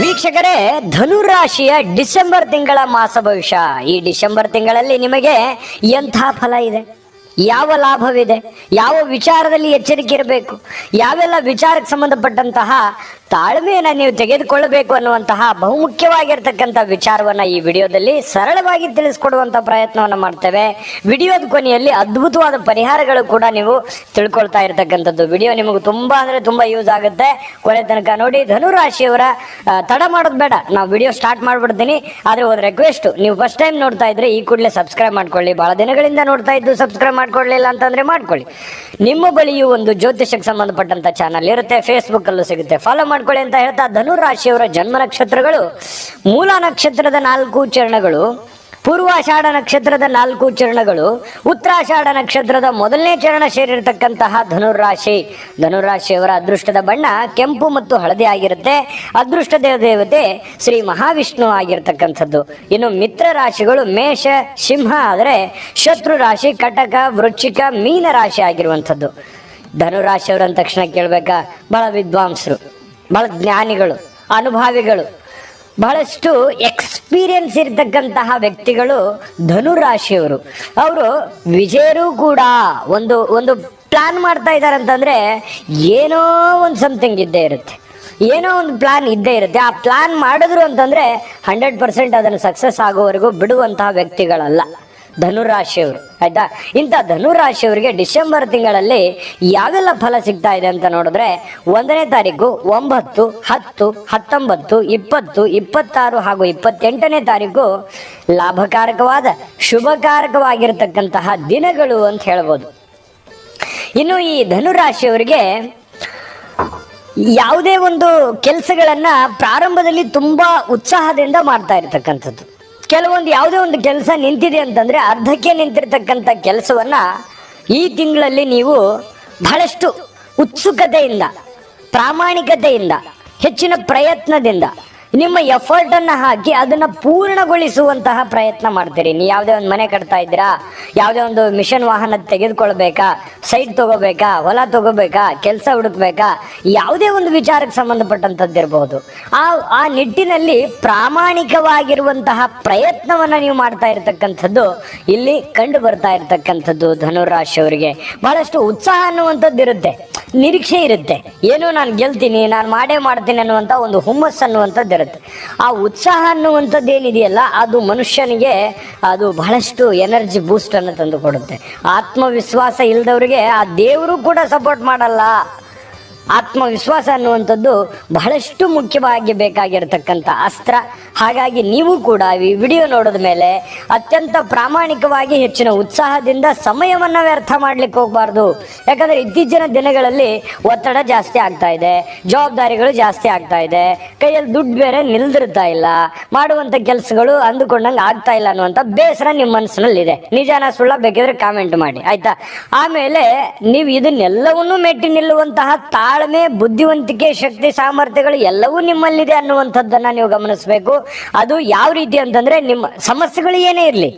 ವೀಕ್ಷಕರೇ ಧನುರಾಶಿಯ ಡಿಸೆಂಬರ್ ತಿಂಗಳ ಮಾಸ ಭವಿಷ್ಯ. ಈ ಡಿಸೆಂಬರ್ ತಿಂಗಳಲ್ಲಿ ನಿಮಗೆ ಎಂಥ ಫಲ ಇದೆ? ಯಾವ ಲಾಭವಿದೆ? ಯಾವ ವಿಚಾರದಲ್ಲಿ ಎಚ್ಚರಿಕೆ ಇರಬೇಕು? ಯಾವೆಲ್ಲ ವಿಚಾರಕ್ಕೆ ಸಂಬಂಧಪಟ್ಟಂತಹ ತಾಳ್ಮೆಯನ್ನು ನೀವು ತೆಗೆದುಕೊಳ್ಳಬೇಕು ಅನ್ನುವಂತಹ ಬಹುಮುಖ್ಯವಾಗಿರ್ತಕ್ಕಂಥ ವಿಚಾರವನ್ನು ಈ ವಿಡಿಯೋದಲ್ಲಿ ಸರಳವಾಗಿ ತಿಳಿಸ್ಕೊಡುವಂಥ ಪ್ರಯತ್ನವನ್ನು ಮಾಡ್ತೇವೆ. ವಿಡಿಯೋದ ಕೊನೆಯಲ್ಲಿ ಅದ್ಭುತವಾದ ಪರಿಹಾರಗಳು ಕೂಡ ನೀವು ತಿಳ್ಕೊಳ್ತಾ ಇರತಕ್ಕಂಥದ್ದು. ವಿಡಿಯೋ ನಿಮಗೆ ತುಂಬ ಅಂದರೆ ತುಂಬ ಯೂಸ್ ಆಗುತ್ತೆ. ಕೊನೆ ತನಕ ನೋಡಿ, ಧನುರಾಶಿಯವರ ತಡ ಮಾಡೋದು ಬೇಡ. ನಾವು ವಿಡಿಯೋ ಸ್ಟಾರ್ಟ್ ಮಾಡ್ಬಿಡ್ತೀನಿ. ಆದರೆ ಒಂದು ರಿಕ್ವೆಸ್ಟು ನೀವು ಫಸ್ಟ್ ಟೈಮ್ ನೋಡ್ತಾ ಇದ್ರೆ ಈ ಕೂಡಲೇ ಸಬ್ಸ್ಕ್ರೈಬ್ ಮಾಡ್ಕೊಳ್ಳಿ. ಭಾಳ ದಿನಗಳಿಂದ ನೋಡ್ತಾ ಇದ್ದು ಸಬ್ಸ್ಕ್ರೈಬ್ ಮಾಡ್ಕೊಳ್ಳಿಲ್ಲ ಅಂತಂದ್ರೆ ಮಾಡ್ಕೊಳ್ಳಿ. ನಿಮ್ಮ ಬಳಿಯೂ ಒಂದು ಜ್ಯೋತಿಷಕ್ಕೆ ಸಂಬಂಧಪಟ್ಟಂತ ಚಾನಲ್ ಇರುತ್ತೆ ಫೇಸ್ಬುಕ್ ಅಲ್ಲೂ ಸಿಗುತ್ತೆ. ಫಾಲೋ ಮಾಡ್ಕೊಳ್ಳಿ ಅಂತ ಹೇಳ್ತಾ ಧನುರಾಶಿಯವರ ಜನ್ಮ ನಕ್ಷತ್ರಗಳು, ಮೂಲ ನಕ್ಷತ್ರದ ನಾಲ್ಕು ಚರಣಗಳು. ಪೂರ್ವಾಷಾಢ ನಕ್ಷತ್ರದ ನಾಲ್ಕು ಚರಣಗಳು, ಉತ್ತರಾಷಾಢ ನಕ್ಷತ್ರದ ಮೊದಲನೇ ಚರಣ ಸೇರಿರತಕ್ಕಂತಹ ಧನುರಾಶಿ ಧನುರಾಶಿಯವರ ಅದೃಷ್ಟದ ಬಣ್ಣ ಕೆಂಪು ಮತ್ತು ಹಳದಿ ಆಗಿರುತ್ತೆ. ಅದೃಷ್ಟ ದೇವತೆ ಶ್ರೀ ಮಹಾವಿಷ್ಣು ಆಗಿರ್ತಕ್ಕಂಥದ್ದು. ಇನ್ನು ಮಿತ್ರ ರಾಶಿಗಳು ಮೇಷ, ಸಿಂಹ, ಆದರೆ ಶತ್ರು ರಾಶಿ, ಕಟಕ, ವೃಶ್ಚಿಕ, ಮೀನ ರಾಶಿ ಆಗಿರುವಂಥದ್ದು. ಧನುರಾಶಿಯವರು ಅಂದ ತಕ್ಷಣ ಕೇಳ್ಬೇಕಾ, ಬಹಳ ವಿದ್ವಾಂಸರು, ಬಹಳ ಜ್ಞಾನಿಗಳು, ಅನುಭಾವಿಗಳು. ಬಹಳಷ್ಟು ಎಕ್ಸ್ಪೀರಿಯನ್ಸ್ ಇರತಕ್ಕಂತಹ ವ್ಯಕ್ತಿಗಳು ಧನುರಾಶಿಯವರು. ಅವರು ವಿಜಯರು ಕೂಡ ಒಂದು ಒಂದು ಪ್ಲಾನ್ ಮಾಡ್ತಾ ಇದ್ದಾರೆ ಅಂತಂದ್ರೆ ಏನೋ ಒಂದು ಸಮಥಿಂಗ್ ಇದ್ದೇ ಇರುತ್ತೆ. ಏನೋ ಒಂದು ಪ್ಲಾನ್ ಇದ್ದೇ ಇರುತ್ತೆ. ಆ ಪ್ಲಾನ್ ಮಾಡಿದ್ರು ಅಂತಂದ್ರೆ ಹಂಡ್ರೆಡ್ ಪರ್ಸೆಂಟ್ ಅದನ್ನು ಸಕ್ಸಸ್ ಆಗೋವರೆಗೂ ಬಿಡುವಂತಹ ವ್ಯಕ್ತಿಗಳಲ್ಲ. ಧನುರಾಶಿಯವರು, ಆಯ್ತಾ? ಇಂಥ ಧನುರಾಶಿಯವರಿಗೆ ಡಿಸೆಂಬರ್ ತಿಂಗಳಲ್ಲಿ ಯಾವೆಲ್ಲ ಫಲ ಸಿಗ್ತಾ ಇದೆ ಅಂತ ನೋಡಿದ್ರೆ ಒಂದನೇ ತಾರೀಕು ಒಂಬತ್ತು, ಹತ್ತು, ಹತ್ತೊಂಬತ್ತು, ಇಪ್ಪತ್ತು, ಇಪ್ಪತ್ತಾರು ಹಾಗೂ ಇಪ್ಪತ್ತೆಂಟನೇ ತಾರೀಕು ಲಾಭಕಾರಕವಾದ, ಶುಭಕಾರಕವಾಗಿರ್ತಕ್ಕಂತಹ ದಿನಗಳು ಅಂತ ಹೇಳ್ಬೋದು. ಇನ್ನು ಈ ಧನುರಾಶಿಯವರಿಗೆ ಯಾವುದೇ ಒಂದು ಕೆಲಸಗಳನ್ನ ಪ್ರಾರಂಭದಲ್ಲಿ ತುಂಬಾ ಉತ್ಸಾಹದಿಂದ ಮಾಡ್ತಾ ಇರ್ತಕ್ಕಂಥದ್ದು. ಕೆಲವೊಂದು ಯಾವುದೇ ಒಂದು ಕೆಲಸ ನಿಂತಿದೆ ಅಂತಂದ್ರೆ ಅರ್ಧಕ್ಕೆ ನಿಂತಿರ್ತಕ್ಕಂಥ ಕೆಲಸವನ್ನ ಈ ತಿಂಗಳಲ್ಲಿ ನೀವು ಬಹಳಷ್ಟು ಉತ್ಸುಕತೆಯಿಂದ, ಪ್ರಾಮಾಣಿಕತೆಯಿಂದ, ಹೆಚ್ಚಿನ ಪ್ರಯತ್ನದಿಂದ ನಿಮ್ಮ ಎಫರ್ಟ್ ಅನ್ನ ಹಾಕಿ ಅದನ್ನ ಪೂರ್ಣಗೊಳಿಸುವಂತಹ ಪ್ರಯತ್ನ ಮಾಡ್ತೀರಿ. ನೀವು ಯಾವುದೇ ಒಂದು ಮನೆ ಕಟ್ತಾ ಇದ್ದೀರಾ, ಯಾವುದೇ ಒಂದು ಮಿಷನ್ ವಾಹನ ತೆಗೆದುಕೊಳ್ಬೇಕಾ ಸೈಟ್ ತಗೋಬೇಕಾ, ಹೊಲ ತಗೋಬೇಕಾ, ಕೆಲಸ ಹುಡುಕ್ಬೇಕಾ, ಯಾವುದೇ ಒಂದು ವಿಚಾರಕ್ಕೆ ಸಂಬಂಧಪಟ್ಟಂತದ್ದಿರಬಹುದು ಆ ಆ ನಿಟ್ಟಿನಲ್ಲಿ ಪ್ರಾಮಾಣಿಕವಾಗಿರುವಂತಹ ಪ್ರಯತ್ನವನ್ನ ನೀವು ಮಾಡ್ತಾ ಇರತಕ್ಕಂಥದ್ದು, ಇಲ್ಲಿ ಕಂಡು ಬರ್ತಾ ಇರತಕ್ಕಂಥದ್ದು ಧನುರಾಶಿಯವರಿಗೆ. ಬಹಳಷ್ಟು ಉತ್ಸಾಹ ಅನ್ನುವಂಥದ್ದು ಇರುತ್ತೆ. ನಿರೀಕ್ಷೆ ಇರುತ್ತೆ. ಏನು ನಾನು ಗೆಲ್ತೀನಿ, ನಾನು ಮಾಡೇ ಮಾಡ್ತೀನಿ ಅನ್ನುವಂಥ ಒಂದು ಹುಮ್ಮಸ್ ಅನ್ನುವಂಥದ್ದು ಇರುತ್ತೆ. ಆ ಉತ್ಸಾಹ ಅನ್ನುವಂಥದ್ದು ಏನಿದೆಯಲ್ಲ, ಅದು ಮನುಷ್ಯನಿಗೆ ಅದು ಬಹಳಷ್ಟು ಎನರ್ಜಿ ಬೂಸ್ಟನ್ನು ತಂದು ಕೊಡುತ್ತೆ. ಆತ್ಮವಿಶ್ವಾಸ ಇಲ್ಲದವ್ರಿಗೆ ಆ ದೇವರು ಕೂಡ ಸಪೋರ್ಟ್ ಮಾಡಲ್ಲ. ಆತ್ಮವಿಶ್ವಾಸ ಅನ್ನುವಂಥದ್ದು ಬಹಳಷ್ಟು ಮುಖ್ಯವಾಗಿ ಬೇಕಾಗಿರತಕ್ಕಂಥ ಅಸ್ತ್ರ. ಹಾಗಾಗಿ ನೀವು ಕೂಡ ಈ ವಿಡಿಯೋ ನೋಡಿದ ಮೇಲೆ ಅತ್ಯಂತ ಪ್ರಾಮಾಣಿಕವಾಗಿ ಹೆಚ್ಚಿನ ಉತ್ಸಾಹದಿಂದ ಸಮಯವನ್ನು ವ್ಯರ್ಥ ಮಾಡ್ಲಿಕ್ಕೆ ಹೋಗಬಾರ್ದು. ಯಾಕಂದ್ರೆ ಇತ್ತೀಚಿನ ದಿನಗಳಲ್ಲಿ ಒತ್ತಡ ಜಾಸ್ತಿ ಆಗ್ತಾ ಇದೆ, ಜವಾಬ್ದಾರಿಗಳು ಜಾಸ್ತಿ ಆಗ್ತಾ ಇದೆ, ಕೈಯಲ್ಲಿ ದುಡ್ಡು ಬೇರೆ ನಿಲ್ದಿರ್ತಾ ಇಲ್ಲ, ಮಾಡುವಂತ ಕೆಲಸಗಳು ಅಂದುಕೊಂಡಂಗೆ ಆಗ್ತಾ ಇಲ್ಲ ಅನ್ನುವಂಥ ಬೇಸರ ನಿಮ್ಮ ಮನಸ್ಸಿನಲ್ಲಿದೆ. ನಿಜಾನ ಸುಳ್ಳ ಬೇಕಿದ್ರೆ ಕಾಮೆಂಟ್ ಮಾಡಿ, ಆಯ್ತಾ? ಆಮೇಲೆ ನೀವು ಇದನ್ನೆಲ್ಲವನ್ನೂ ಮೆಟ್ಟಿ ನಿಲ್ಲುವಂತಹ ತಾಳ್ಮೆ ಬುದ್ಧಿವಂತಿಕೆ, ಶಕ್ತಿ, ಸಾಮರ್ಥ್ಯಗಳು ಎಲ್ಲವೂ ನಿಮ್ಮಲ್ಲಿದೆ ಅನ್ನುವಂಥದ್ದನ್ನ ನೀವು ಗಮನಿಸಬೇಕು. ಅದು ಯಾವ ರೀತಿ ಅಂತಂದ್ರೆ ನಿಮ್ಮ ಸಮಸ್ಯೆಗಳು ಏನೇ ಇರಲಿ,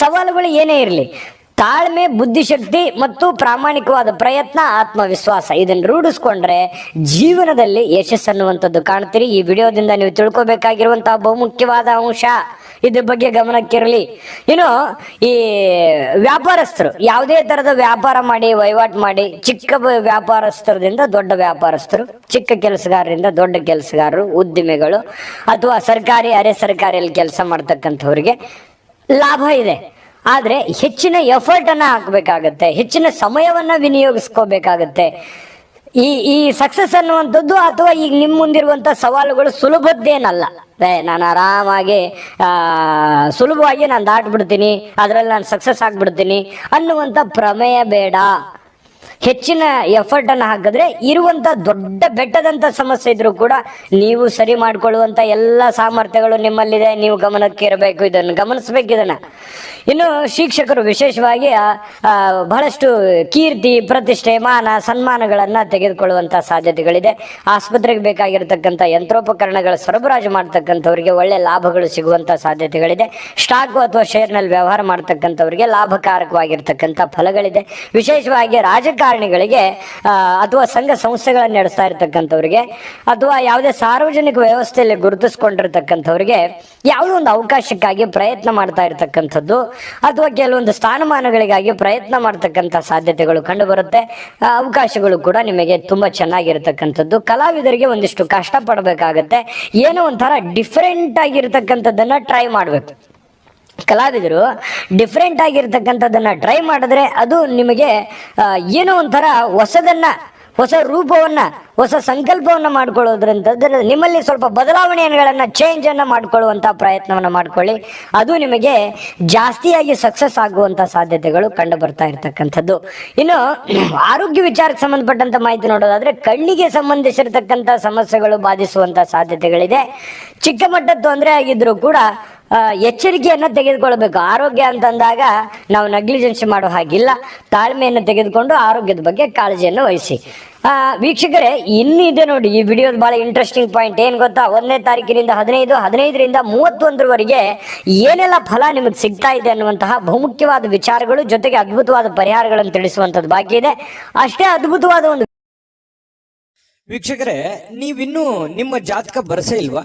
ಸವಾಲುಗಳು ಏನೇ ಇರಲಿ, ತಾಳ್ಮೆ, ಬುದ್ಧಿಶಕ್ತಿ ಮತ್ತು ಪ್ರಾಮಾಣಿಕವಾದ ಪ್ರಯತ್ನ, ಆತ್ಮವಿಶ್ವಾಸ ಇದನ್ನು ರೂಢಿಸ್ಕೊಂಡ್ರೆ ಜೀವನದಲ್ಲಿ ಯಶಸ್ಸು ಅನ್ನುವಂಥದ್ದು ಕಾಣ್ತೀರಿ. ಈ ವಿಡಿಯೋದಿಂದ ನೀವು ತಿಳ್ಕೊಬೇಕಾಗಿರುವಂತಹ ಬಹುಮುಖ್ಯವಾದ ಅಂಶ ಇದ್ರ ಬಗ್ಗೆ ಗಮನಕ್ಕಿರಲಿ. ಇನ್ನು ಈ ವ್ಯಾಪಾರಸ್ಥರು, ಯಾವುದೇ ತರದ ವ್ಯಾಪಾರ ಮಾಡಿ, ವಹಿವಾಟು ಮಾಡಿ, ಚಿಕ್ಕ ವ್ಯಾಪಾರಸ್ಥರದಿಂದ ದೊಡ್ಡ ವ್ಯಾಪಾರಸ್ಥರು, ಚಿಕ್ಕ ಕೆಲಸಗಾರರಿಂದ ದೊಡ್ಡ ಕೆಲಸಗಾರರು, ಉದ್ದಿಮೆಗಳು, ಅಥವಾ ಸರ್ಕಾರಿ, ಅರೆ ಸರ್ಕಾರಿಯಲ್ಲಿ ಕೆಲಸ ಮಾಡ್ತಕ್ಕಂಥವ್ರಿಗೆ ಲಾಭ ಇದೆ. ಆದರೆ ಹೆಚ್ಚಿನ ಎಫರ್ಟ್ ಅನ್ನ ಹಾಕಬೇಕಾಗತ್ತೆ, ಹೆಚ್ಚಿನ ಸಮಯವನ್ನು ವಿನಿಯೋಗಿಸ್ಕೋಬೇಕಾಗತ್ತೆ. ಈ ಈ ಸಕ್ಸಸ್ ಅನ್ನುವಂಥದ್ದು ಅಥವಾ ಈಗ ನಿಮ್ಮ ಮುಂದಿರುವಂಥ ಸವಾಲುಗಳು ಸುಲಭದ್ದೇನಲ್ಲ. ನಾನು ಆರಾಮಾಗಿ ಸುಲಭವಾಗಿ ನಾನು ದಾಟ್ಬಿಡ್ತೀನಿ, ಅದರಲ್ಲಿ ನಾನು ಸಕ್ಸಸ್ ಆಗ್ಬಿಡ್ತೀನಿ ಅನ್ನುವಂಥ ಪ್ರಮೇಯ ಬೇಡ. ಹೆಚ್ಚಿನ ಎಫರ್ಟ್ ಅನ್ನು ಹಾಕಿದ್ರೆ ಇರುವಂತ ದೊಡ್ಡ ಬೆಟ್ಟದಂತ ಸಮಸ್ಯೆ ಇದ್ರೂ ಕೂಡ ನೀವು ಸರಿ ಮಾಡ್ಕೊಳ್ಳುವಂತ ಎಲ್ಲ ಸಾಮರ್ಥ್ಯಗಳು ನಿಮ್ಮಲ್ಲಿದೆ. ನೀವು ಗಮನಕ್ಕೆ ಇರಬೇಕು ಇದನ್ನು, ಗಮನಿಸ್ಬೇಕು ಇದನ್ನ. ಇನ್ನು ಶಿಕ್ಷಕರು ವಿಶೇಷವಾಗಿ ಬಹಳಷ್ಟು ಕೀರ್ತಿ, ಪ್ರತಿಷ್ಠೆ, ಮಾನ, ಸನ್ಮಾನಗಳನ್ನ ತೆಗೆದುಕೊಳ್ಳುವಂತ ಸಾಧ್ಯತೆಗಳಿದೆ. ಆಸ್ಪತ್ರೆಗೆ ಬೇಕಾಗಿರತಕ್ಕಂಥ ಯಂತ್ರೋಪಕರಣಗಳ ಸರಬರಾಜು ಮಾಡ್ತಕ್ಕಂಥವ್ರಿಗೆ ಒಳ್ಳೆ ಲಾಭಗಳು ಸಿಗುವಂತ ಸಾಧ್ಯತೆಗಳಿದೆ. ಸ್ಟಾಕ್ ಅಥವಾ ಶೇರ್ನಲ್ಲಿ ವ್ಯವಹಾರ ಮಾಡ್ತಕ್ಕಂಥವ್ರಿಗೆ ಲಾಭಕಾರಕವಾಗಿರ್ತಕ್ಕಂಥ ಫಲಗಳಿದೆ. ವಿಶೇಷವಾಗಿ ರಾಜಕಾರಣ ರಾಜಕಾರಣಿಗಳಿಗೆ ಅಥವಾ ಸಂಘ ಸಂಸ್ಥೆಗಳನ್ನು ನಡೆಸ್ತಾ ಇರತಕ್ಕಂಥವ್ರಿಗೆ ಅಥವಾ ಯಾವುದೇ ಸಾರ್ವಜನಿಕ ವ್ಯವಸ್ಥೆಯಲ್ಲಿ ಗುರುತಿಸ್ಕೊಂಡಿರ್ತಕ್ಕಂಥವ್ರಿಗೆ ಯಾವುದೋ ಒಂದು ಅವಕಾಶಕ್ಕಾಗಿ ಪ್ರಯತ್ನ ಮಾಡ್ತಾ ಇರತಕ್ಕಂಥದ್ದು ಅಥವಾ ಕೆಲವೊಂದು ಸ್ಥಾನಮಾನಗಳಿಗಾಗಿ ಪ್ರಯತ್ನ ಮಾಡ್ತಕ್ಕಂಥ ಸಾಧ್ಯತೆಗಳು ಕಂಡು ಬರುತ್ತೆ ಆ, ಅವಕಾಶಗಳು ಕೂಡ ನಿಮಗೆ ತುಂಬಾ ಚೆನ್ನಾಗಿರ್ತಕ್ಕಂಥದ್ದು. ಕಲಾವಿದರಿಗೆ ಒಂದಿಷ್ಟು ಕಷ್ಟ ಪಡಬೇಕಾಗತ್ತೆ ಏನೋ ಒಂಥರ ಡಿಫ್ರೆಂಟ್ ಆಗಿರ್ತಕ್ಕಂಥದ್ದನ್ನ ಟ್ರೈ ಮಾಡಬೇಕು. ಕಲಾವಿದರು ಡಿಫ್ರೆಂಟ್ ಆಗಿರ್ತಕ್ಕಂಥದ್ದನ್ನ ಟ್ರೈ ಮಾಡಿದ್ರೆ ಅದು ನಿಮಗೆ ಏನೋ ಒಂಥರ ಹೊಸದನ್ನ, ಹೊಸ ರೂಪವನ್ನ, ಹೊಸ ಸಂಕಲ್ಪವನ್ನ ಮಾಡ್ಕೊಳ್ಳೋದ್ರಂತಂದ್ರೆ ನಿಮ್ಮಲ್ಲಿ ಸ್ವಲ್ಪ ಬದಲಾವಣೆಗಳನ್ನು ಚೇಂಜ್ ಮಾಡಿಕೊಳ್ಳುವಂಥ ಪ್ರಯತ್ನವನ್ನು ಮಾಡ್ಕೊಳ್ಳಿ. ಅದು ನಿಮಗೆ ಜಾಸ್ತಿಯಾಗಿ ಸಕ್ಸಸ್ ಆಗುವಂತ ಸಾಧ್ಯತೆಗಳು ಕಂಡು ಬರ್ತಾ ಇರ್ತಕ್ಕಂಥದ್ದು. ಇನ್ನು, ಆರೋಗ್ಯ ವಿಚಾರಕ್ಕೆ ಸಂಬಂಧಪಟ್ಟಂತ ಮಾಹಿತಿ ನೋಡೋದಾದ್ರೆ, ಕಣ್ಣಿಗೆ ಸಂಬಂಧಿಸಿರ್ತಕ್ಕಂಥ ಸಮಸ್ಯೆಗಳು ಬಾಧಿಸುವಂಥ ಸಾಧ್ಯತೆಗಳಿದೆ. ಚಿಕ್ಕ ಮಟ್ಟದ ತೊಂದರೆ ಆಗಿದ್ರು ಕೂಡ ಎಚ್ಚರಿಕೆಯನ್ನ ತೆಗೆದುಕೊಳ್ಬೇಕು. ಆರೋಗ್ಯ ಅಂತಂದಾಗ ನಾವು ನೆಗ್ಲಿಜೆನ್ಸ್ ಮಾಡೋ ಹಾಗಿಲ್ಲ. ತಾಳ್ಮೆಯನ್ನು ತೆಗೆದುಕೊಂಡು ಆರೋಗ್ಯದ ಬಗ್ಗೆ ಕಾಳಜಿಯನ್ನು ವಹಿಸಿ. ವೀಕ್ಷಕರೇ ಇನ್ನು ಇದೆ ನೋಡಿ, ಈ ವಿಡಿಯೋದ ಬಹಳ ಇಂಟ್ರೆಸ್ಟಿಂಗ್ ಪಾಯಿಂಟ್ ಏನು ಗೊತ್ತಾ? ಒಂದನೇ ತಾರೀಕಿನಿಂದ ಹದಿನೈದು, ಹದಿನೈದರಿಂದ ಮೂವತ್ತೊಂದರವರೆಗೆ ಏನೆಲ್ಲ ಫಲ ನಿಮಗೆ ಸಿಗ್ತಾ ಇದೆ ಅನ್ನುವಂತಹ ಬಹುಮುಖ್ಯವಾದ ವಿಚಾರಗಳು, ಜೊತೆಗೆ ಅದ್ಭುತವಾದ ಪರಿಹಾರಗಳನ್ನು ತಿಳಿಸುವಂತದ್ದು ಬಾಕಿ ಇದೆ. ಅಷ್ಟೇ ಅದ್ಭುತವಾದ ಒಂದು ವೀಕ್ಷಕರೇ, ನೀವಿನ್ನೂ ನಿಮ್ಮ ಜಾತಕ ಬರಸೇ ಇಲ್ವಾ?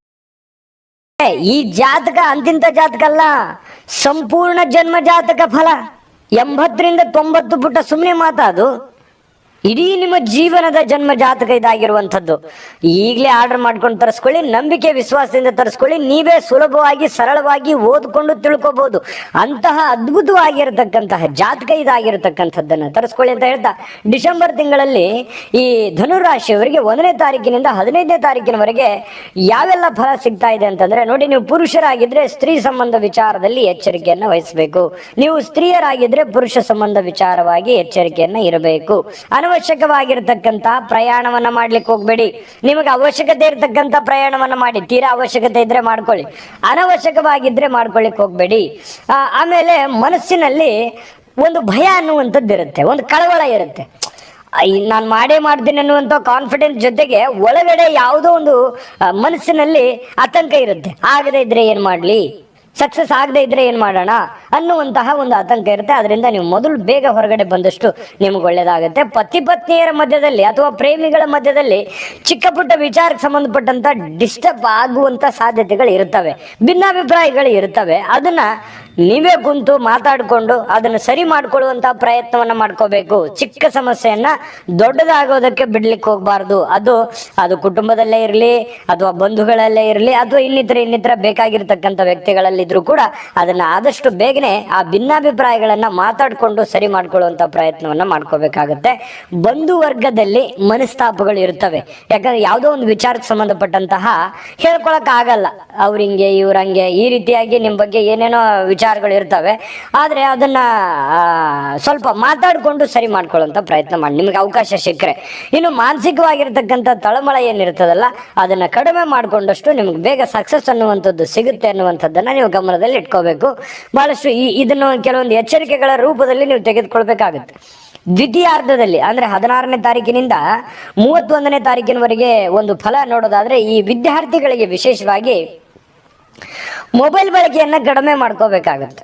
ಈ ಜಾತಕ ಅಂತಿಂತ ಜಾತಕ ಅಲ್ಲ ಸಂಪೂರ್ಣ ಜನ್ಮ ಜಾತಕ ಫಲ. ಎಂಬತ್ತರಿಂದ ತೊಂಬತ್ತು ಪುಟ ಸುಮ್ಮನೆ ಮಾತಾದು ಇಡೀ ನಿಮ್ಮ ಜೀವನದ ಜನ್ಮ ಜಾತಕ ಇದಾಗಿರುವಂಥದ್ದು ಈಗಲೇ ಆರ್ಡರ್ ಮಾಡ್ಕೊಂಡು ತರಿಸ್ಕೊಳ್ಳಿ, ನಂಬಿಕೆ, ವಿಶ್ವಾಸದಿಂದ ತರಿಸ್ಕೊಳ್ಳಿ, ನೀವೇ ಸುಲಭವಾಗಿ, ಸರಳವಾಗಿ ಓದ್ಕೊಂಡು ತಿಳ್ಕೊಬಹುದು ಅಂತಹ ಅದ್ಭುತವಾಗಿರತಕ್ಕಂತಹ ಜಾತಕ ಇದಾಗಿರತಕ್ಕಂಥದ್ದನ್ನ ತರಿಸ್ಕೊಳ್ಳಿ ಅಂತ ಹೇಳ್ತಾ, ಡಿಸೆಂಬರ್ ತಿಂಗಳಲ್ಲಿ ಈ ಧನುರಾಶಿಯವರಿಗೆ ಒಂದನೇ ತಾರೀಕಿನಿಂದ ಹದಿನೈದನೇ ತಾರೀಕಿನವರೆಗೆ ಯಾವೆಲ್ಲ ಫಲ ಸಿಗ್ತಾ ಇದೆ ಅಂತಂದ್ರೆ, ನೋಡಿ ನೀವು ಪುರುಷರಾಗಿದ್ರೆ ಸ್ತ್ರೀ ಸಂಬಂಧ ವಿಚಾರದಲ್ಲಿ ಎಚ್ಚರಿಕೆಯನ್ನ ವಹಿಸಬೇಕು. ನೀವು ಸ್ತ್ರೀಯರಾಗಿದ್ರೆ ಪುರುಷ ಸಂಬಂಧ ವಿಚಾರವಾಗಿ ಎಚ್ಚರಿಕೆಯನ್ನ ಇರಬೇಕು. ಅನವಶ್ಯಕವಾಗಿರ್ತಕ್ಕಂತಹ ಪ್ರಯಾಣವನ್ನ ಮಾಡ್ಲಿಕ್ಕೆ ಹೋಗ್ಬೇಡಿ. ನಿಮಗೆ ಅವಶ್ಯಕತೆ ಇರತಕ್ಕಂತ ಪ್ರಯಾಣವನ್ನ ಮಾಡಿ. ತೀರಾ ಅವಶ್ಯಕತೆ ಇದ್ರೆ ಮಾಡ್ಕೊಳ್ಳಿ. ಅನವಶ್ಯಕವಾಗಿದ್ರೆ ಮಾಡ್ಕೊಳ್ಳಿಕ್ ಹೋಗ್ಬೇಡಿ. ಆಮೇಲೆ ಮನಸ್ಸಿನಲ್ಲಿ ಒಂದು ಭಯ ಅನ್ನುವಂಥದ್ದು ಇರುತ್ತೆ. ಒಂದು ಕಳವಳ ಇರುತ್ತೆ. ನಾನು ಮಾಡೇ ಮಾಡ್ತೀನಿ ಅನ್ನುವಂಥ ಕಾನ್ಫಿಡೆನ್ಸ್ ಜೊತೆಗೆ ಒಳಗಡೆ ಯಾವುದೋ ಒಂದು ಮನಸ್ಸಿನಲ್ಲಿ ಆತಂಕ ಇರುತ್ತೆ. ಆಗದೇ ಇದ್ರೆ ಏನು ಮಾಡ್ಲಿ? ಸಕ್ಸಸ್ ಆಗದೆ ಇದ್ರೆ ಏನ್ ಮಾಡೋಣ? ಅನ್ನುವಂತಹ ಒಂದು ಆತಂಕ ಇರುತ್ತೆ. ಅದರಿಂದ ನೀವು ಮೊದಲು ಬೇಗ ಹೊರಗಡೆ ಬಂದಷ್ಟು ನಿಮ್ಗೆ ಒಳ್ಳೇದಾಗುತ್ತೆ. ಪತಿ ಪತ್ನಿಯರ ಮಧ್ಯದಲ್ಲಿ ಅಥವಾ ಪ್ರೇಮಿಗಳ ಮಧ್ಯದಲ್ಲಿ ಚಿಕ್ಕ ಪುಟ್ಟ ವಿಚಾರಕ್ಕೆ ಸಂಬಂಧಪಟ್ಟಂತ ಡಿಸ್ಟರ್ಬ್ ಆಗುವಂತ ಸಾಧ್ಯತೆಗಳು ಇರುತ್ತವೆ. ಭಿನ್ನಾಭಿಪ್ರಾಯಗಳು ಇರುತ್ತವೆ. ಅದನ್ನ ನೀವೇ ಕುಂತು ಮಾತಾಡಿಕೊಂಡು ಅದನ್ನು ಸರಿ ಮಾಡ್ಕೊಳ್ಳುವಂತ ಪ್ರಯತ್ನವನ್ನ ಮಾಡ್ಕೋಬೇಕು. ಚಿಕ್ಕ ಸಮಸ್ಯೆಯನ್ನ ದೊಡ್ಡದಾಗೋದಕ್ಕೆ ಬಿಡ್ಲಿಕ್ಕೆ ಹೋಗ್ಬಾರ್ದು. ಅದು ಅದು ಕುಟುಂಬದಲ್ಲೇ ಇರಲಿ, ಅಥವಾ ಬಂಧುಗಳಲ್ಲೇ ಇರಲಿ, ಅಥವಾ ಇನ್ನಿತರ ಇನ್ನಿತರ ಬೇಕಾಗಿರ್ತಕ್ಕಂಥ ವ್ಯಕ್ತಿಗಳಲ್ಲಿದ್ರು ಕೂಡ ಅದನ್ನ ಆದಷ್ಟು ಬೇಗನೆ ಆ ಭಿನ್ನಾಭಿಪ್ರಾಯಗಳನ್ನ ಮಾತಾಡಿಕೊಂಡು ಸರಿ ಮಾಡ್ಕೊಳ್ಳುವಂತ ಪ್ರಯತ್ನವನ್ನ ಮಾಡ್ಕೋಬೇಕಾಗತ್ತೆ. ಬಂಧು ವರ್ಗದಲ್ಲಿ ಮನಸ್ತಾಪಗಳು ಇರ್ತವೆ. ಯಾಕಂದ್ರೆ ಯಾವುದೋ ಒಂದು ವಿಚಾರಕ್ಕೆ ಸಂಬಂಧಪಟ್ಟಂತಹ ಹೇಳ್ಕೊಳಕ್ ಆಗಲ್ಲ ಅವ್ರಿಂಗೆ ಇವ್ರಂಗೆ ಈ ರೀತಿಯಾಗಿ ನಿಮ್ ಬಗ್ಗೆ ಏನೇನೋ ವಿಚಾರಗಳು ಇರ್ತವೆ ಆದರೆ ಅದನ್ನ ಸ್ವಲ್ಪ ಮಾತಾಡಿಕೊಂಡು ಸರಿ ಮಾಡ್ಕೊಳ್ಳುವಂಥ ಪ್ರಯತ್ನ ಮಾಡಿ. ನಿಮಗೆ ಅವಕಾಶ ಸಿಕ್ಕರೆ. ಇನ್ನು ಮಾನಸಿಕವಾಗಿರ್ತಕ್ಕಂಥ ತಳಮಳ ಏನಿರ್ತದಲ್ಲ, ಅದನ್ನು ಕಡಿಮೆ ಮಾಡಿಕೊಂಡಷ್ಟು ನಿಮ್ಗೆ ಬೇಗ ಸಕ್ಸಸ್ ಅನ್ನುವಂಥದ್ದು ಸಿಗುತ್ತೆ ಅನ್ನುವಂಥದ್ದನ್ನು ನೀವು ಗಮನದಲ್ಲಿ ಇಟ್ಕೋಬೇಕು. ಭಾಳಷ್ಟು ಈ, ಇದನ್ನು ಕೆಲವೊಂದು ಎಚ್ಚರಿಕೆಗಳ ರೂಪದಲ್ಲಿ ನೀವು ತೆಗೆದುಕೊಳ್ಬೇಕಾಗುತ್ತೆ. ದ್ವಿತೀಯಾರ್ಧದಲ್ಲಿ, ಅಂದ್ರೆ ಹದಿನಾರನೇ ತಾರೀಕಿನಿಂದ ಮೂವತ್ತೊಂದನೇ ತಾರೀಕಿನವರೆಗೆ ಒಂದು ಫಲ ನೋಡೋದಾದ್ರೆ ಈ ವಿದ್ಯಾರ್ಥಿಗಳಿಗೆ ವಿಶೇಷವಾಗಿ ಮೊಬೈಲ್ ಬಳಕೆಯನ್ನು ಕಡಿಮೆ ಮಾಡ್ಕೋಬೇಕಾಗುತ್ತೆ.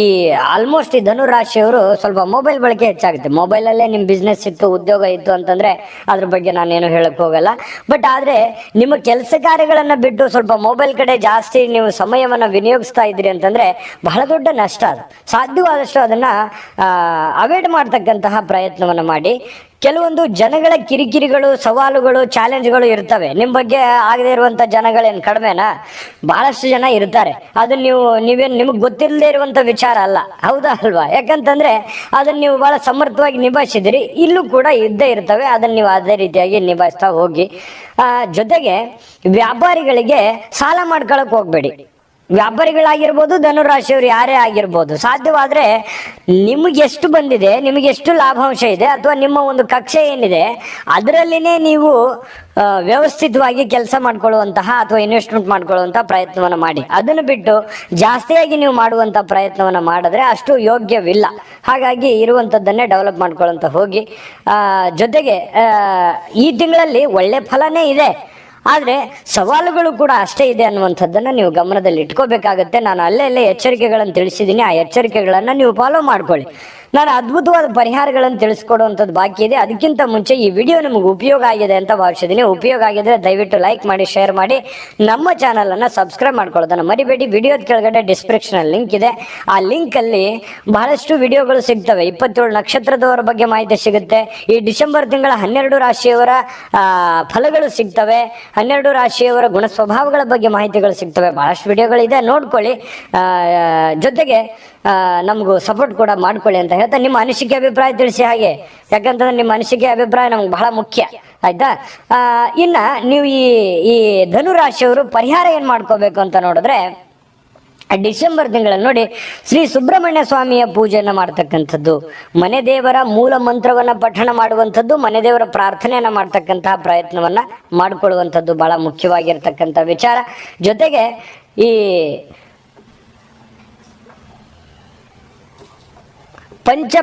ಈ ಆಲ್ಮೋಸ್ಟ್ ಈ ಧನುರಾಶಿಯವರು ಸ್ವಲ್ಪ ಮೊಬೈಲ್ ಬಳಕೆ ಹೆಚ್ಚಾಗುತ್ತೆ. ಮೊಬೈಲಲ್ಲೇ ನಿಮ್ಮ ಬಿಸ್ನೆಸ್ ಇತ್ತು, ಉದ್ಯೋಗ ಇತ್ತು ಅಂತಂದರೆ ಅದ್ರ ಬಗ್ಗೆ ನಾನೇನು ಹೇಳಕ್ಕೆ ಹೋಗಲ್ಲ. ಬಟ್ ಆದರೆ ನಿಮ್ಮ ಕೆಲಸ ಕಾರ್ಯಗಳನ್ನು ಬಿಟ್ಟು ಸ್ವಲ್ಪ ಮೊಬೈಲ್ ಕಡೆ ಜಾಸ್ತಿ ನೀವು ಸಮಯವನ್ನು ವಿನಿಯೋಗಿಸ್ತಾ ಇದ್ದೀರಿ ಅಂತಂದರೆ ಬಹಳ ದೊಡ್ಡ ನಷ್ಟ ಅದು. ಸಾಧ್ಯವಾದಷ್ಟು ಅದನ್ನ ಅವಾಯ್ಡ್ ಮಾಡ್ತಕ್ಕಂತಹ ಪ್ರಯತ್ನವನ್ನು ಮಾಡಿ. ಕೆಲವೊಂದು ಜನಗಳ ಕಿರಿಕಿರಿಗಳು, ಸವಾಲುಗಳು, ಚಾಲೆಂಜ್ಗಳು ಇರ್ತವೆ. ನಿಮ್ಮ ಬಗ್ಗೆ ಆಗದೆ ಇರುವಂತ ಜನಗಳೇನು ಕಡಿಮೆನಾ? ಬಹಳಷ್ಟು ಜನ ಇರ್ತಾರೆ. ಅದನ್ನ ನೀವು, ನೀವೇನು ನಿಮಗೆ ಗೊತ್ತಿಲ್ಲದೆ ಇರುವಂತ ವಿಚಾರ ಅಲ್ಲ. ಹೌದಾ ಅಲ್ವಾ? ಯಾಕಂತಂದ್ರೆ ಅದನ್ನ ನೀವು ಬಹಳ ಸಮರ್ಥವಾಗಿ ನಿಭಾಯಿಸಿದಿರಿ. ಇಲ್ಲೂ ಕೂಡ ಇದ್ದೇ ಇರ್ತವೆ. ಅದನ್ನ ನೀವು ಅದೇ ರೀತಿಯಾಗಿ ನಿಭಾಯಿಸ್ತಾ ಹೋಗಿ. ಜೊತೆಗೆ ವ್ಯಾಪಾರಿಗಳಿಗೆ ಸಾಲ ಮಾಡ್ಕೊಳಕ್ ಹೋಗ್ಬೇಡಿ. ವ್ಯಾಪಾರಿಗಳಾಗಿರ್ಬೋದು ಧನುರಾಶಿಯವರು ಯಾರೇ ಆಗಿರ್ಬೋದು. ಸಾಧ್ಯವಾದರೆ ನಿಮಗೆ ಎಷ್ಟು ಬಂದಿದೆ ನಿಮಗೆ ಎಷ್ಟು ಲಾಭಾಂಶ ಇದೆ, ಅಥವಾ ನಿಮ್ಮ ಒಂದು ಕಕ್ಷೆ ಏನಿದೆ, ಅದರಲ್ಲಿನೇ ನೀವು ವ್ಯವಸ್ಥಿತವಾಗಿ ಕೆಲಸ ಮಾಡ್ಕೊಳ್ಳುವಂತಹ ಅಥವಾ ಇನ್ವೆಸ್ಟ್ಮೆಂಟ್ ಮಾಡ್ಕೊಳ್ಳುವಂತಹ ಪ್ರಯತ್ನವನ್ನು ಮಾಡಿ. ಅದನ್ನು ಬಿಟ್ಟು ಜಾಸ್ತಿಯಾಗಿ ನೀವು ಮಾಡುವಂಥ ಪ್ರಯತ್ನವನ್ನು ಮಾಡಿದ್ರೆ ಅಷ್ಟು ಯೋಗ್ಯವಿಲ್ಲ. ಹಾಗಾಗಿ ಇರುವಂಥದ್ದನ್ನೇ ಡೆವಲಪ್ ಮಾಡ್ಕೊಳ್ಳುವಂತ ಹೋಗಿ ಜೊತೆಗೆ ಈ ತಿಂಗಳಲ್ಲಿ ಒಳ್ಳೆ ಫಲನೇ ಇದೆ. ಆದರೆ ಸವಾಲುಗಳು ಕೂಡ ಅಷ್ಟೇ ಇದೆ ಅನ್ನುವಂಥದ್ದನ್ನು ನೀವು ಗಮನದಲ್ಲಿ ಇಟ್ಕೋಬೇಕಾಗತ್ತೆ. ನಾನು ಅಲ್ಲೇ ಅಲ್ಲೇ ಎಚ್ಚರಿಕೆಗಳನ್ನು ತಿಳಿಸಿದ್ದೀನಿ. ಆ ಎಚ್ಚರಿಕೆಗಳನ್ನು ನೀವು ಫಾಲೋ ಮಾಡ್ಕೊಳ್ಳಿ. ನಾನು ಅದ್ಭುತವಾದ ಪರಿಹಾರಗಳನ್ನು ತಿಳಿಸ್ಕೊಡುವಂಥದ್ದು ಬಾಕಿ ಇದೆ. ಅದಕ್ಕಿಂತ ಮುಂಚೆ ಈ ವಿಡಿಯೋ ನಿಮಗೆ ಉಪಯೋಗ ಆಗಿದೆ ಅಂತ ಭಾವಿಸಿದ್ದೀನಿ. ಉಪಯೋಗ ಆಗಿದ್ರೆ ದಯವಿಟ್ಟು ಲೈಕ್ ಮಾಡಿ ಶೇರ್ ಮಾಡಿ. ನಮ್ಮ ಚಾನಲನ್ನು ಸಬ್ಸ್ಕ್ರೈಬ್ ಮಾಡ್ಕೊಳ್ಳೋದನ್ನು ಮರಿಬೇಡಿ. ವಿಡಿಯೋದ ಕೆಳಗಡೆ ಡಿಸ್ಕ್ರಿಪ್ಷನಲ್ಲಿ ಲಿಂಕ್ ಇದೆ. ಆ ಲಿಂಕಲ್ಲಿ ಬಹಳಷ್ಟು ವಿಡಿಯೋಗಳು ಸಿಗ್ತವೆ. ಇಪ್ಪತ್ತೇಳು ನಕ್ಷತ್ರದವರ ಬಗ್ಗೆ ಮಾಹಿತಿ ಸಿಗುತ್ತೆ. ಈ ಡಿಸೆಂಬರ್ ತಿಂಗಳ ಹನ್ನೆರಡು ರಾಶಿಯವರ ಫಲಗಳು ಸಿಗ್ತವೆ. ಹನ್ನೆರಡು ರಾಶಿಯವರ ಗುಣ ಸ್ವಭಾವಗಳ ಬಗ್ಗೆ ಮಾಹಿತಿಗಳು ಸಿಗ್ತವೆ. ಬಹಳಷ್ಟು ವಿಡಿಯೋಗಳಿದೆ. ನೋಡ್ಕೊಳ್ಳಿ. ಜೊತೆಗೆ ನಮಗೂ ಸಪೋರ್ಟ್ ಕೂಡ ಮಾಡ್ಕೊಳ್ಳಿ ಅಂತ ಹೇಳ್ತಾ ನಿಮ್ಮ ಅನಿಸಿಕೆ ಅಭಿಪ್ರಾಯ ತಿಳಿಸಿ ಹಾಗೆ. ಯಾಕಂತಂದ್ರೆ ನಿಮ್ಮ ಅನಿಸಿಕೆ ಅಭಿಪ್ರಾಯ ನಮ್ಗೆ ಬಹಳ ಮುಖ್ಯ. ಆಯ್ತಾ? ಇನ್ನ ನೀವು ಈ ಈ ಧನುರಾಶಿಯವರು ಪರಿಹಾರ ಏನ್ ಮಾಡ್ಕೋಬೇಕು ಅಂತ ನೋಡಿದ್ರೆ ಡಿಸೆಂಬರ್ ತಿಂಗಳಲ್ಲಿ ನೋಡಿ ಶ್ರೀ ಸುಬ್ರಹ್ಮಣ್ಯ ಸ್ವಾಮಿಯ ಪೂಜೆಯನ್ನು ಮಾಡ್ತಕ್ಕಂಥದ್ದು. ಮನೆ ದೇವರ ಮೂಲ ಮಂತ್ರವನ್ನ ಪಠಣ ಮಾಡುವಂಥದ್ದು, ಮನೆ ದೇವರ ಪ್ರಾರ್ಥನೆಯನ್ನ ಮಾಡ್ತಕ್ಕಂತಹ ಪ್ರಯತ್ನವನ್ನ ಮಾಡಿಕೊಳ್ಳುವಂಥದ್ದು ಬಹಳ ಮುಖ್ಯವಾಗಿರ್ತಕ್ಕಂಥ ವಿಚಾರ. ಜೊತೆಗೆ ಈ ಪಂಚ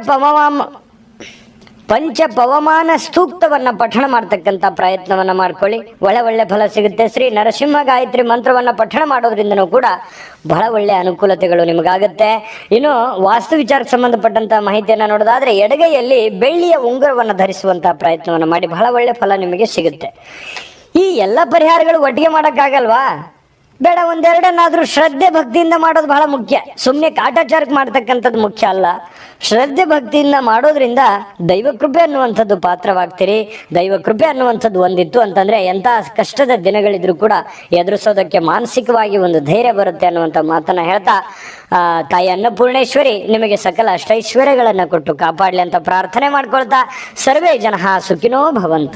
ಪಂಚ ಪವಮಾನ ಸ್ತೂಕ್ತವನ್ನ ಪಠಣ ಮಾಡ್ತಕ್ಕಂಥ ಪ್ರಯತ್ನವನ್ನ ಮಾಡ್ಕೊಳ್ಳಿ. ಒಳ್ಳೆ ಒಳ್ಳೆ ಫಲ ಸಿಗುತ್ತೆ. ಶ್ರೀ ನರಸಿಂಹ ಗಾಯತ್ರಿ ಮಂತ್ರವನ್ನ ಪಠಣ ಮಾಡೋದ್ರಿಂದನೂ ಕೂಡ ಬಹಳ ಒಳ್ಳೆ ಅನುಕೂಲತೆಗಳು ನಿಮಗಾಗುತ್ತೆ. ಇನ್ನು ವಾಸ್ತು ವಿಚಾರಕ್ಕೆ ಸಂಬಂಧಪಟ್ಟಂತ ಮಾಹಿತಿಯನ್ನ ನೋಡೋದಾದ್ರೆ ಎಡಗೈಯಲ್ಲಿ ಬೆಳ್ಳಿಯ ಉಂಗುರವನ್ನ ಧರಿಸುವಂತ ಪ್ರಯತ್ನವನ್ನ ಮಾಡಿ ಬಹಳ ಒಳ್ಳೆ ಫಲ ನಿಮಗೆ ಸಿಗುತ್ತೆ. ಈ ಎಲ್ಲ ಪರಿಹಾರಗಳು ಒಟ್ಟಿಗೆ ಮಾಡೋಕ್ಕಾಗಲ್ವಾ? ಬೇಡ, ಒಂದೆರಡನ್ನಾದ್ರೂ ಶ್ರದ್ಧೆ ಭಕ್ತಿಯಿಂದ ಮಾಡೋದು ಬಹಳ ಮುಖ್ಯ. ಸುಮ್ಮನೆ ಕಾಟಾಚಾರಕ್ಕೆ ಮಾಡ್ತಕ್ಕಂಥದ್ದು ಮುಖ್ಯ ಅಲ್ಲ. ಶ್ರದ್ಧೆ ಭಕ್ತಿಯಿಂದ ಮಾಡೋದ್ರಿಂದ ದೈವ ಕೃಪೆ ಅನ್ನುವಂಥದ್ದು ಪಾತ್ರವಾಗ್ತೀರಿ. ದೈವ ಕೃಪೆ ಅನ್ನುವಂಥದ್ದು ಒಂದಿತ್ತು ಅಂತಂದ್ರೆ ಎಂಥ ಕಷ್ಟದ ದಿನಗಳಿದ್ರು ಕೂಡ ಎದುರಿಸೋದಕ್ಕೆ ಮಾನಸಿಕವಾಗಿ ಒಂದು ಧೈರ್ಯ ಬರುತ್ತೆ ಅನ್ನುವಂಥ ಮಾತನ್ನ ಹೇಳ್ತಾ ತಾಯಿ ಅನ್ನಪೂರ್ಣೇಶ್ವರಿ ನಿಮಗೆ ಸಕಲ ಅಷ್ಟೈಶ್ವರ್ಯಗಳನ್ನು ಕೊಟ್ಟು ಕಾಪಾಡಲಿ ಅಂತ ಪ್ರಾರ್ಥನೆ ಮಾಡ್ಕೊಳ್ತಾ, ಸರ್ವೇ ಜನ ಸುಖಿನೋ ಭವಂತು.